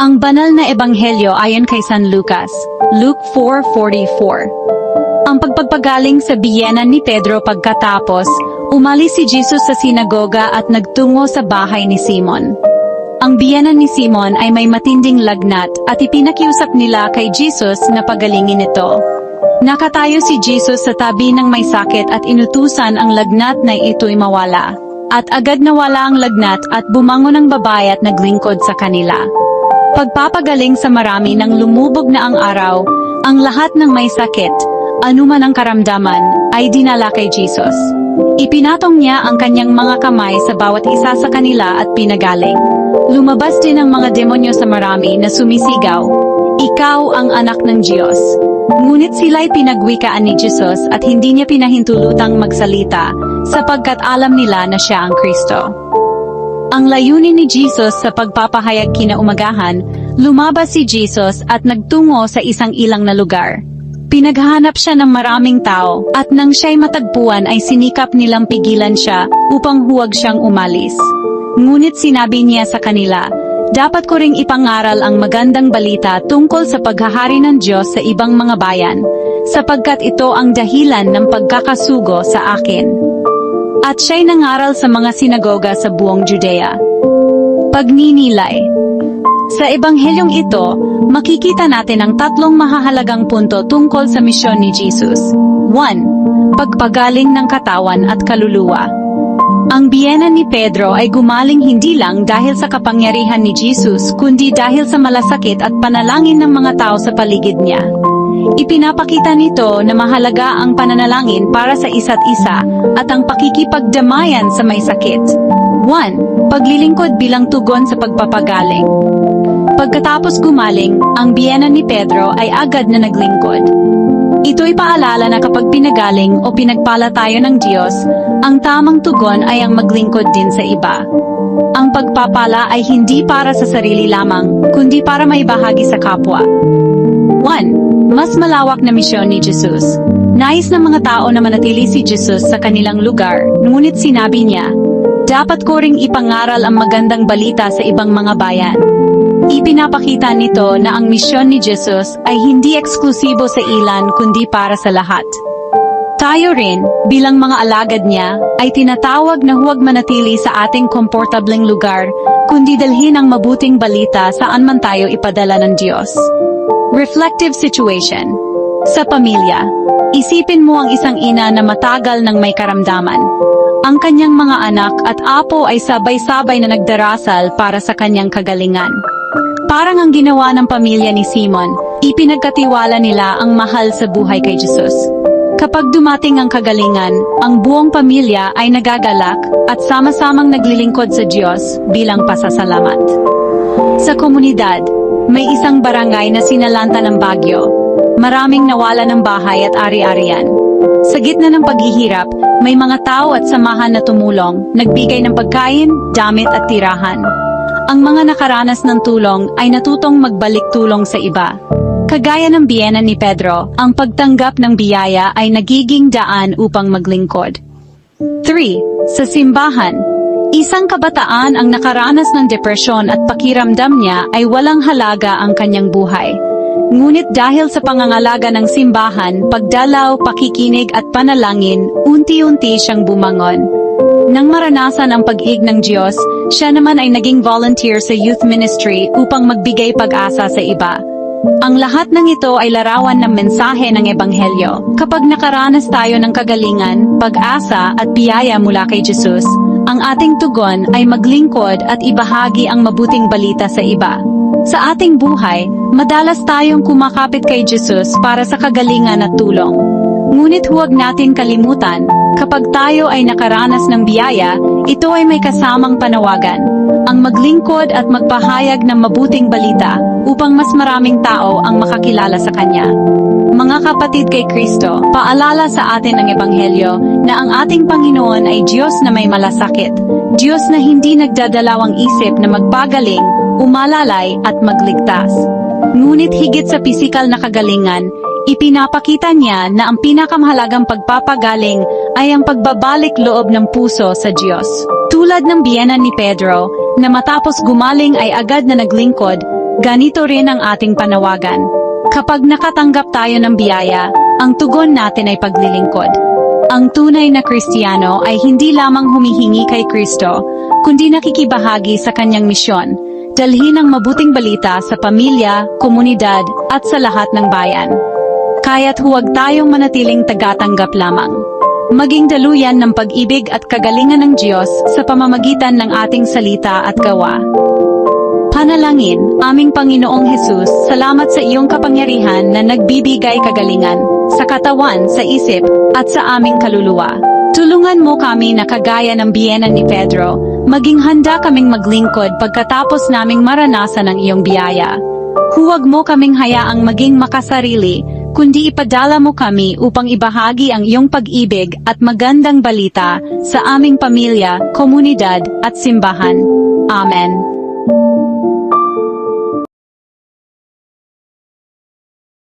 Ang banal na ebanghelyo ayon kay San Lucas, Luke 4.44. Ang pagpagpagaling sa biyenan ni Pedro pagkatapos, umalis si Jesus sa sinagoga at nagtungo sa bahay ni Simon. Ang biyenan ni Simon ay may matinding lagnat at ipinakiusap nila kay Jesus na pagalingin ito. Nakatayo si Jesus sa tabi ng may sakit at inutusan ang lagnat na ito'y mawala. At agad nawala ang lagnat at bumangon ang babae at naglingkod sa kanila. Pagpapagaling sa marami nang lumubog na ang araw, ang lahat ng may sakit, anuman ang karamdaman, ay dinala kay Jesus. Ipinatong niya ang kanyang mga kamay sa bawat isa sa kanila at pinagaling. Lumabas din ang mga demonyo sa marami na sumisigaw, Ikaw ang anak ng Diyos. Ngunit sila'y pinagwikaan ni Jesus at hindi niya pinahintulutang magsalita sapagkat alam nila na siya ang Kristo. Ang layunin ni Jesus sa pagpapahayag kinaumagahan, lumabas si Jesus at nagtungo sa isang ilang na lugar. Pinaghahanap siya ng maraming tao at nang siya'y matagpuan ay sinikap nilang pigilan siya upang huwag siyang umalis. Ngunit sinabi niya sa kanila, dapat ko ring ipangaral ang magandang balita tungkol sa paghahari ng Diyos sa ibang mga bayan, sapagkat ito ang dahilan ng pagkakasugo sa akin. At siya'y nangaral sa mga sinagoga sa buong Judea. Pagninilay Sa ebanghelyong ito, makikita natin ang tatlong mahahalagang punto tungkol sa misyon ni Jesus. 1. Pagpagaling ng katawan at kaluluwa. Ang biyena ni Pedro ay gumaling hindi lang dahil sa kapangyarihan ni Jesus kundi dahil sa malasakit at panalangin ng mga tao sa paligid niya. Ipinapakita nito na mahalaga ang pananalangin para sa isa't isa at ang pakikipagdamayan sa may sakit. 1. Paglilingkod bilang tugon sa pagpapagaling. Pagkatapos gumaling, ang biyena ni Pedro ay agad na naglingkod. Ito'y paalala na kapag pinagaling o pinagpala tayo ng Diyos, ang tamang tugon ay ang maglingkod din sa iba. Ang pagpapala ay hindi para sa sarili lamang, kundi para may bahagi sa kapwa. 1. Mas malawak na misyon ni Jesus. Nais ng mga tao na manatili si Jesus sa kanilang lugar, ngunit sinabi niya, dapat ko ring ipangaral ang magandang balita sa ibang mga bayan. Ipinapakita nito na ang misyon ni Jesus ay hindi eksklusibo sa ilan kundi para sa lahat. Tayo rin, bilang mga alagad niya, ay tinatawag na huwag manatili sa ating komportableng lugar, kundi dalhin ang mabuting balita saan man tayo ipadala ng Diyos. Reflective situation. Sa pamilya, isipin mo ang isang ina na matagal ng may karamdaman. Ang kanyang mga anak at apo ay sabay-sabay na nagdarasal para sa kanyang kagalingan. Parang ang ginawa ng pamilya ni Simon, ipinagkatiwala nila ang mahal sa buhay kay Jesus. Kapag dumating ang kagalingan, ang buong pamilya ay nagagalak at sama-samang naglilingkod sa Diyos bilang pasasalamat. Sa komunidad, may isang barangay na sinalanta ng bagyo. Maraming nawala ng bahay at ari-arian. Sa gitna ng paghihirap, may mga tao at samahan na tumulong, nagbigay ng pagkain, damit at tirahan. Ang mga nakaranas ng tulong ay natutong magbalik tulong sa iba. Kagaya ng biyena ni Pedro, ang pagtanggap ng biyaya ay nagiging daan upang maglingkod. 3. Sa simbahan, isang kabataan ang nakaranas ng depresyon at pakiramdam niya ay walang halaga ang kanyang buhay. Ngunit dahil sa pangangalaga ng simbahan, pagdalaw, pakikinig at panalangin, unti-unti siyang bumangon. Nang maranasan ang pag-ig ng Diyos, siya naman ay naging volunteer sa youth ministry upang magbigay pag-asa sa iba. Ang lahat ng ito ay larawan ng mensahe ng Ebanghelyo. Kapag nakaranas tayo ng kagalingan, pag-asa at biyaya mula kay Jesus, ang ating tugon ay maglingkod at ibahagi ang mabuting balita sa iba. Sa ating buhay, madalas tayong kumakapit kay Jesus para sa kagalingan at tulong. Ngunit huwag natin kalimutan, kapag tayo ay nakaranas ng biyaya, ito ay may kasamang panawagan. Ang maglingkod at magpahayag ng mabuting balita upang mas maraming tao ang makakilala sa Kanya. Mga kapatid kay Kristo, paalala sa atin ang Ebanghelyo na ang ating Panginoon ay Diyos na may malasakit, Diyos na hindi nagdadalawang isip na magpagaling, umalalay at magligtas. Ngunit higit sa pisikal na kagalingan, ipinapakita niya na ang pinakamahalagang pagpapagaling ay ang pagbabalik loob ng puso sa Diyos. Tulad ng biyena ni Pedro, na matapos gumaling ay agad na naglingkod, ganito rin ang ating panawagan. Kapag nakatanggap tayo ng biyaya, ang tugon natin ay paglilingkod. Ang tunay na Kristiyano ay hindi lamang humihingi kay Kristo, kundi nakikibahagi sa kanyang misyon, dalhin ang mabuting balita sa pamilya, komunidad, at sa lahat ng bayan. Kaya't huwag tayong manatiling tagatanggap lamang. Maging daluyan ng pag-ibig at kagalingan ng Diyos sa pamamagitan ng ating salita at gawa. Panalangin, aming Panginoong Hesus, salamat sa iyong kapangyarihan na nagbibigay kagalingan sa katawan, sa isip, at sa aming kaluluwa. Tulungan mo kami na kagaya ng biyena ni Pedro, maging handa kaming maglingkod pagkatapos naming maranasan ang iyong biyaya. Huwag mo kaming hayaang maging makasarili, kundi ipadala mo kami upang ibahagi ang iyong pag-ibig at magandang balita sa aming pamilya, komunidad at simbahan. Amen.